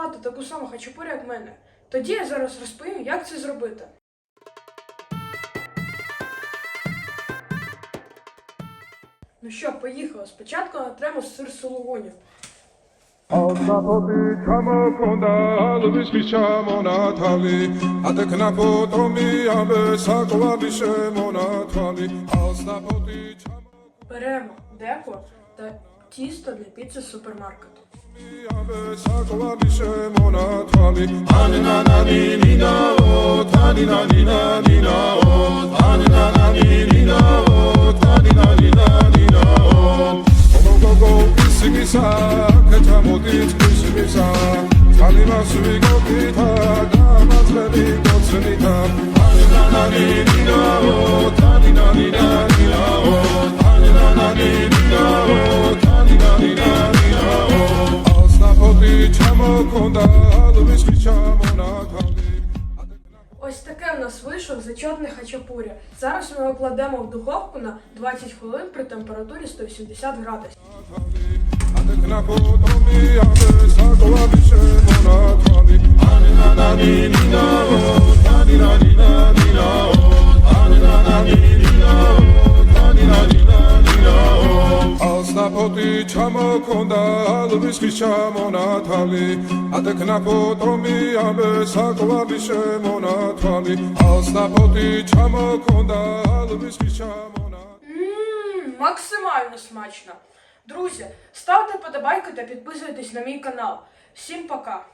приготувати таку саму хачапурі, як мене. Тоді я зараз розповім, як це зробити. Ну що, поїхали. Спочатку натремо сир Ādāpati Беремо деко та тісто для піци з супермаркету. საკვანი შემონათვალი. ანანანინინაო თანინანინანინაო ანანანინინაო თანინანინანინაო გოგო სიგისა ქეთამოდით ქისმისა ხალიმას ვიგოკითა გამაძლევი გოცნითა ანანანინინაო თანინა Ось таке в нас вийшов зачетне хачапурі. Зараз ми його кладемо в духовку на 20 хвилин при температурі 180 градусів. Asnapoti chamokonda, alviski chamonatali, Adeknapo tomi abe sakovabishe monatali, Asnapoti chamokonda, alviski chamonatali. Ммм, максимально смачно. Друзі, ставте подобайки та підписуйтесь на мій канал. Всім пока!